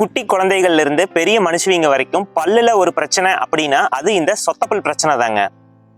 குட்டி குழந்தைகள்ல இருந்து பெரிய மனுஷவிங்க வரைக்கும் பல்லுல ஒரு பிரச்சனை அப்படின்னா அது இந்த சொத்தப்பல் பிரச்சனை தாங்க.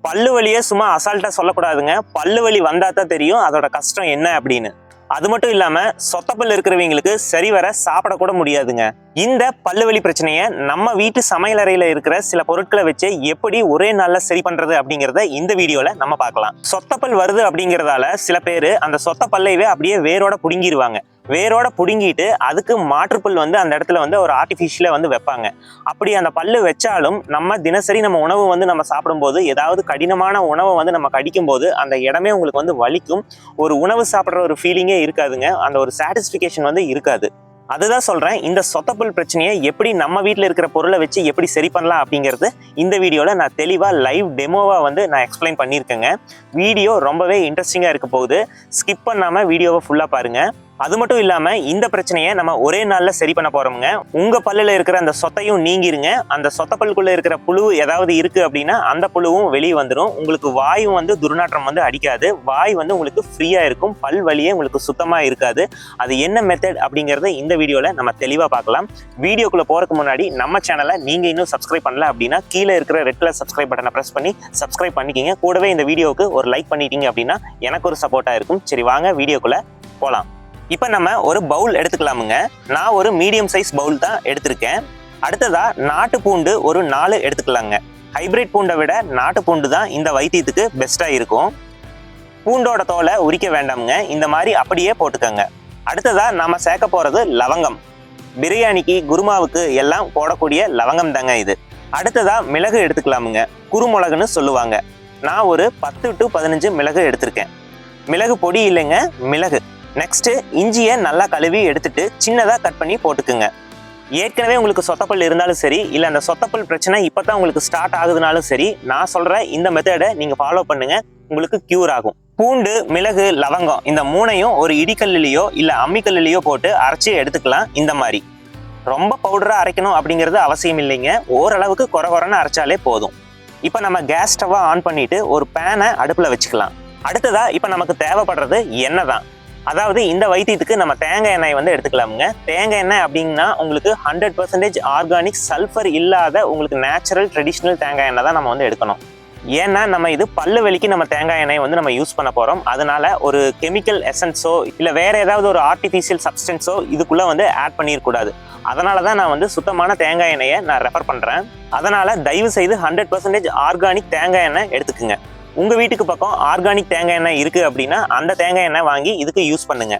பல்லு வலியை சும்மா அசால்ட்டா சொல்லக்கூடாதுங்க. பல்லு வலி வந்தா தான் தெரியும் அதோட கஷ்டம் என்ன அப்படின்னு. அது மட்டும் இல்லாம சொத்தப்பல் இருக்கிறவங்களுக்கு சரிவர வர சாப்பிடக்கூட முடியாதுங்க. இந்த பல்லு வலி பிரச்சனையை நம்ம வீட்டு சமையலறையில இருக்கிற சில பொருட்களை வச்சு எப்படி ஒரே நாள்ல சரி பண்றது அப்படிங்கிறத இந்த வீடியோல நம்ம பார்க்கலாம். சொத்தப்பல் வருது அப்படிங்கிறதால சில பேர் அந்த சொத்த பல்லையவே அப்படியே வேரோட புடுங்கிடுவாங்க வேரோட பிடுங்கிட்டு அதுக்கு மாற்றுப்பல் வந்து அந்த இடத்துல வந்து ஒரு ஆர்டிஃபிஷியலாக வந்து வைப்பாங்க. அப்படி அந்த பல்லு வச்சாலும் நம்ம தினசரி நம்ம உணவு வந்து நம்ம சாப்பிடும்போது ஏதாவது கடினமான உணவை வந்து நம்ம கடிக்கும்போது அந்த இடமே உங்களுக்கு வந்து வலிக்கும். ஒரு உணவு சாப்பிட்ற ஒரு ஃபீலிங்கே இருக்காதுங்க. அந்த ஒரு சாட்டிஸ்ஃபிகேஷன் வந்து இருக்காது. அதுதான் சொல்கிறேன் இந்த சொத்தப்புல் பிரச்சனையை எப்படி நம்ம வீட்டில் இருக்கிற பொருளை வச்சு எப்படி சரி பண்ணலாம் அப்படிங்கிறது இந்த வீடியோவில் நான் தெளிவாக லைவ் டெமோவாக வந்து நான் எக்ஸ்பிளைன் பண்ணியிருக்கேங்க. வீடியோ ரொம்பவே இன்ட்ரெஸ்டிங்காக இருக்க போகுது. ஸ்கிப் பண்ணாமல் வீடியோவை ஃபுல்லாக பாருங்கள் அது மட்டும் இல்லாமல் இந்த பிரச்சனையை நம்ம ஒரே நாளில் சரி பண்ண போறோமுங்க. உங்கள் பல்லில் இருக்கிற அந்த சொத்தையும் நீங்கிருங்க. அந்த சொத்த பல்லுக்குள்ளே இருக்கிற புழு ஏதாவது இருக்குது அப்படின்னா அந்த புழுவும் வெளியே வந்துடும் உங்களுக்கு வாயும் வந்து துர்நாற்றம் வந்து அடிக்காது. வாய் வந்து உங்களுக்கு ஃப்ரீயாக இருக்கும். பல் வலியே உங்களுக்கு சுத்தமாக இருக்காது. அது என்ன மெத்தட் அப்படிங்கிறத இந்த வீடியோவில் நம்ம தெளிவாக பார்க்கலாம். வீடியோக்குள்ளே போறதுக்கு முன்னாடி நம்ம சேனலை நீங்கள் இன்னும் சப்ஸ்கிரைப் பண்ணல அப்படின்னா கீழே இருக்கிற ரெட் கலர் சப்ஸ்கிரைப் பட்டனை ப்ரெஸ் பண்ணி சப்ஸ்கிரைப் பண்ணிக்கிங்க. கூடவே இந்த வீடியோவுக்கு ஒரு லைக் பண்ணிட்டீங்க அப்படின்னா எனக்கு ஒரு சப்போர்ட்டாக இருக்கும். சரி வாங்க வீடியோக்குள்ளே போகலாம் இப்போ நம்ம ஒரு பவுல் எடுத்துக்கலாமுங்க. நான் ஒரு மீடியம் சைஸ் பவுல் தான் எடுத்திருக்கேன். அடுத்ததா நாட்டு பூண்டு ஒரு நாலு எடுத்துக்கலாங்க. ஹைப்ரிட் பூண்டை விட நாட்டு பூண்டு தான் இந்த வைத்தியத்துக்கு பெஸ்ட்டாக இருக்கும். பூண்டோட தோலை உரிக்க வேண்டாமுங்க. இந்த மாதிரி அப்படியே போட்டுக்கோங்க. அடுத்ததா நாம் சேர்க்க போகிறது லவங்கம். பிரியாணிக்கு குருமாவுக்கு எல்லாம் போடக்கூடிய லவங்கம் தாங்க இது. அடுத்ததா மிளகு எடுத்துக்கலாமுங்க. குறுமிளகுன்னு சொல்லுவாங்க. நான் ஒரு பத்து டு பதினஞ்சு மிளகு எடுத்திருக்கேன். மிளகு பொடி இல்லைங்க மிளகு. நெக்ஸ்ட்டு இஞ்சியை நல்லா கழுவி எடுத்துட்டு சின்னதாக கட் பண்ணி போட்டுக்குங்க. ஏற்கனவே உங்களுக்கு சொத்தப்பல் இருந்தாலும் சரி இல்லை அந்த சொத்தப்பல் பிரச்சனை இப்போ தான் உங்களுக்கு ஸ்டார்ட் ஆகுதுனாலும் சரி நான் சொல்கிற இந்த மெத்தடை நீங்கள் ஃபாலோ பண்ணுங்கள் உங்களுக்கு க்யூர் ஆகும். பூண்டு மிளகு லவங்கம் இந்த மூணையும் ஒரு இடிக்கல்லையோ இல்லை அம்மிக்கல்லையோ போட்டு அரைச்சி எடுத்துக்கலாம் இந்த மாதிரி. ரொம்ப பவுடராக அரைக்கணும் அப்படிங்கிறது அவசியம் இல்லைங்க. ஓரளவுக்கு குறை குறைன்னு அரைச்சாலே போதும். இப்போ நம்ம கேஸ் ஸ்டவ்வை ஆன் பண்ணிட்டு ஒரு பேனை அடுப்பில் வச்சுக்கலாம். அடுத்ததாக இப்போ நமக்கு தேவைப்படுறது எண்ணெய் தான். அதாவது இந்த வைத்தியத்துக்கு நம்ம தேங்காய் எண்ணெய் வந்து எடுத்துக்கலாமுங்க. தேங்காய் எண்ணெய் அப்படின்னா உங்களுக்கு ஹண்ட்ரட் பர்சன்டேஜ் ஆர்கானிக் சல்ஃபர் இல்லாத உங்களுக்கு நேச்சுரல் ட்ரெடிஷ்னல் தேங்காய் எண்ணெய் தான் நம்ம வந்து எடுக்கணும். ஏன்னா நம்ம இது பல்லு வலிக்கு நம்ம தேங்காய் எண்ணெய் வந்து நம்ம யூஸ் பண்ண போகிறோம் அதனால ஒரு கெமிக்கல் எசன்ஸோ இல்லை வேற ஏதாவது ஒரு ஆர்டிஃபிஷியல் சப்ஸ்டன்ஸோ இதுக்குள்ளே வந்து ஆட் பண்ணிடக்கூடாது அதனால தான் நான் வந்து சுத்தமான தேங்காய் எண்ணெயை நான் ரெஃபர் பண்ணுறேன் அதனால் தயவு செய்து ஹண்ட்ரட் பர்சன்டேஜ் ஆர்கானிக் தேங்காய் எண்ணெய் எடுத்துக்குங்க. உங்கள் வீட்டுக்கு பக்கம் ஆர்கானிக் தேங்காய் எண்ணெய் இருக்குது அப்படின்னா அந்த தேங்காய் எண்ணெய் வாங்கி இதுக்கு யூஸ் பண்ணுங்க.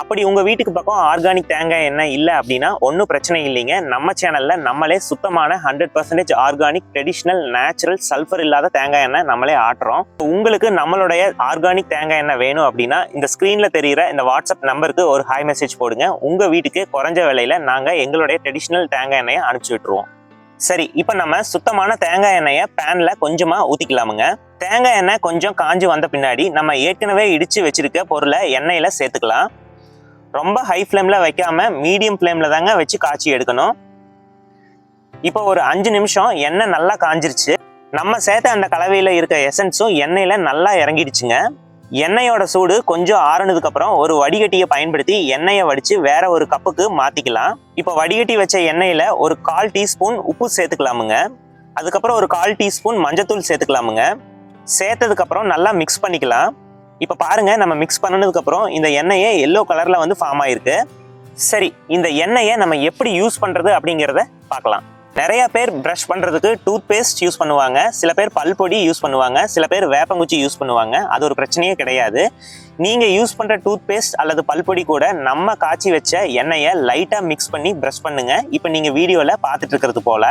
அப்படி உங்கள் வீட்டுக்கு பக்கம் ஆர்கானிக் தேங்காய் எண்ணெய் இல்லை அப்படின்னா ஒன்றும் பிரச்சனை இல்லைங்க. நம்ம சேனலில் நம்மளே சுத்தமான hundred percentage organic traditional natural sulphur இல்லாத தேங்காய் எண்ணெய் நம்மளே ஆட்டுறோம். உங்களுக்கு நம்மளுடைய ஆர்கானிக் தேங்காய் எண்ணெய் வேணும் அப்படின்னா இந்த ஸ்க்ரீனில் தெரியிற இந்த வாட்ஸ்அப் நம்பருக்கு ஒரு ஹாய் மெசேஜ் போடுங்க. உங்கள் வீட்டுக்கு குறைஞ்ச விலையில் நாங்கள் எங்களுடைய ட்ரெடிஷ்னல் தேங்காய் எண்ணெயை அனுப்பிச்சி விட்டுருவோம். சரி இப்போ நம்ம சுத்தமான தேங்காய் எண்ணெயை பேனில் கொஞ்சமாக ஊற்றிக்கலாமுங்க தேங்காய் எண்ணெய் கொஞ்சம் காஞ்சு வந்த பின்னாடி நம்ம ஏற்கனவே இடித்து வச்சுருக்க பொருளை எண்ணெயில் சேர்த்துக்கலாம். ரொம்ப ஹை ஃப்ளேமில் வைக்காமல் மீடியம் ஃப்ளேமில் தாங்க வச்சு காய்ச்சி எடுக்கணும். இப்போ ஒரு அஞ்சு நிமிஷம் எண்ணெய் நல்லா காஞ்சிருச்சு. நம்ம சேர்த்த அந்த கலவையில் இருக்க எசன்ஸும் எண்ணெயில் நல்லா இறங்கிடுச்சுங்க. எண்ணெயோட சூடு கொஞ்சம் ஆறுனதுக்கப்புறம் ஒரு வடிகட்டியை பயன்படுத்தி எண்ணெயை வடித்து வேற ஒரு கப்புக்கு மாற்றிக்கலாம் இப்போ வடிகட்டி வச்ச எண்ணெயில் ஒரு கால் டீஸ்பூன் உப்பு சேர்த்துக்கலாமுங்க. அதுக்கப்புறம் ஒரு கால் டீஸ்பூன் மஞ்சத்தூள் சேர்த்துக்கலாமுங்க. சேர்த்ததுக்கப்புறம் நல்லா மிக்ஸ் பண்ணிக்கலாம். இப்போ பாருங்க நம்ம மிக்ஸ் பண்ணதுக்கு இந்த எண்ணெயே எல்லோ கலரில் வந்து ஃபார்ம் ஆயிருக்கு. சரி இந்த எண்ணெயை நம்ம எப்படி யூஸ் பண்ணுறது அப்படிங்கிறத பார்க்கலாம். நிறைய பேர் ப்ரஷ் பண்ணுறதுக்கு டூத் பேஸ்ட் யூஸ் பண்ணுவாங்க. சில பேர் பல்பொடி யூஸ் பண்ணுவாங்க. சில பேர் வேப்பங்குச்சி யூஸ் பண்ணுவாங்க. அது ஒரு பிரச்சனையே கிடையாது. நீங்கள் யூஸ் பண்ணுற டூத் பேஸ்ட் அல்லது பல்பொடி கூட நம்ம காய்ச்சி வச்ச எண்ணெயை லைட்டாக மிக்ஸ் பண்ணி ப்ரஷ் பண்ணுங்கள் இப்போ நீங்கள் வீடியோவில் பார்த்துட்டு இருக்கிறது போல்.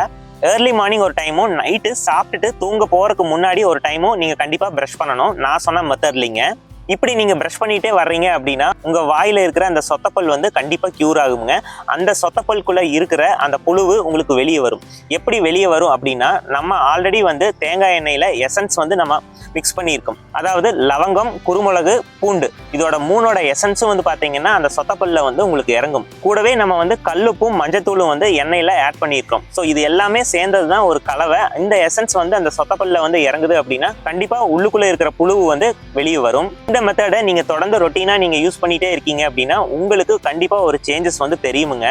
ஏர்லி மார்னிங் ஒரு டைமும் நைட்டு சாப்பிட்டுட்டு தூங்க போகிறதுக்கு முன்னாடி ஒரு டைமும் நீங்கள் கண்டிப்பாக ப்ரஷ் பண்ணணும். நான் சொன்ன மெத்தட்லிங்க இப்படி நீங்கள் ப்ரஷ் பண்ணிகிட்டே வர்றீங்க அப்படின்னா உங்கள் வாயில் இருக்கிற அந்த சொத்தப்பல் வந்து கண்டிப்பாக க்யூர் ஆகுங்க. அந்த சொத்தப்பல்குள்ளே இருக்கிற அந்த புழுவு உங்களுக்கு வெளியே வரும். எப்படி வெளியே வரும் அப்படின்னா நம்ம ஆல்ரெடி வந்து தேங்காய் எண்ணெயில் எசன்ஸ் வந்து நம்ம மிக்ஸ் பண்ணியிருக்கோம். அதாவது லவங்கம் குருமிளகு பூண்டு. இதோட மூணோட எசன்ஸும் வந்து பார்த்தீங்கன்னா அந்த சொத்தப்பல்ல வந்து உங்களுக்கு இறங்கும். கூடவே நம்ம வந்து கல்லுப்பும் மஞ்சத்தூளும் வந்து எண்ணெயில் ஆட் பண்ணியிருக்கோம் ஸோ இது எல்லாமே சேர்ந்தது தான் ஒரு கலவை. இந்த எசன்ஸ் வந்து அந்த சொத்தப்பல்ல வந்து இறங்குது அப்படின்னா கண்டிப்பாக உள்ளுக்குள்ளே இருக்கிற புழுவு வந்து வெளியே வரும். இந்த மெத்தடை நீங்கள் தொடர்ந்து ரொட்டீனாக நீங்கள் யூஸ் பண்ணிகிட்டே இருக்கீங்க அப்படின்னா உங்களுக்கு கண்டிப்பாக ஒரு சேஞ்சஸ் வந்து தெரியுமுங்க.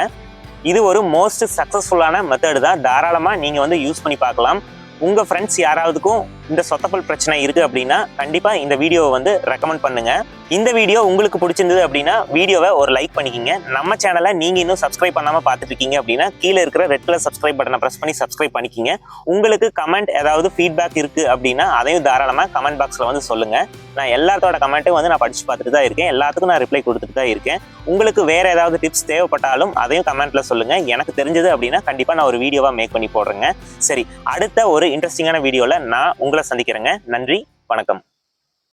இது ஒரு மோஸ்ட் சக்ஸஸ்ஃபுல்லான மெத்தடு தான். தாராளமாக நீங்கள் வந்து யூஸ் பண்ணி பார்க்கலாம். உங்கள் ஃப்ரெண்ட்ஸ் யாராவதுக்கும் இந்த சொத்தப்பல் பிரச்சனை இருக்குது அப்படின்னா கண்டிப்பாக இந்த வீடியோவை வந்து ரெக்கமெண்ட் பண்ணுங்க. இந்த வீடியோ உங்களுக்கு பிடிச்சிருந்தது அப்படின்னா வீடியோவை ஒரு லைக் பண்ணிக்கிங்க. நம்ம சேனலை நீங்கள் இன்னும் சப்ஸ்கிரைப் பண்ணாமல் பார்த்துட்டு இருக்கீங்க அப்படின்னா கீழே இருக்கிற ரெட் கலர் சப்ஸ்கிரைப் பட்டனை ப்ரெஸ் பண்ணி சப்ஸ்கிரைப் பண்ணிக்கிங்க. உங்களுக்கு கமெண்ட் ஏதாவது ஃபீட்பேக் இருக்குது அப்படின்னா அதையும் தாராளமாக கமெண்ட் பாக்ஸில் வந்து சொல்லுங்கள் நான் எல்லாத்தோட கமெண்ட்டும் வந்து நான் படிச்சு பார்த்துட்டு தான் இருக்கேன். எல்லாத்துக்கும் நான் ரிப்ளை கொடுத்துட்டு தான் இருக்கேன். உங்களுக்கு வேற ஏதாவது டிப்ஸ் தேவைப்பட்டாலும் அதையும் கமெண்ட்ல சொல்லுங்க. எனக்கு தெரிஞ்சது அப்படின்னா கண்டிப்பா நான் ஒரு வீடியோவா மேக் பண்ணி போடுறேங்க. சரி அடுத்த ஒரு இன்ட்ரெஸ்டிங்கான வீடியோல நான் உங்களை சந்திக்கிறேங்க. நன்றி வணக்கம்.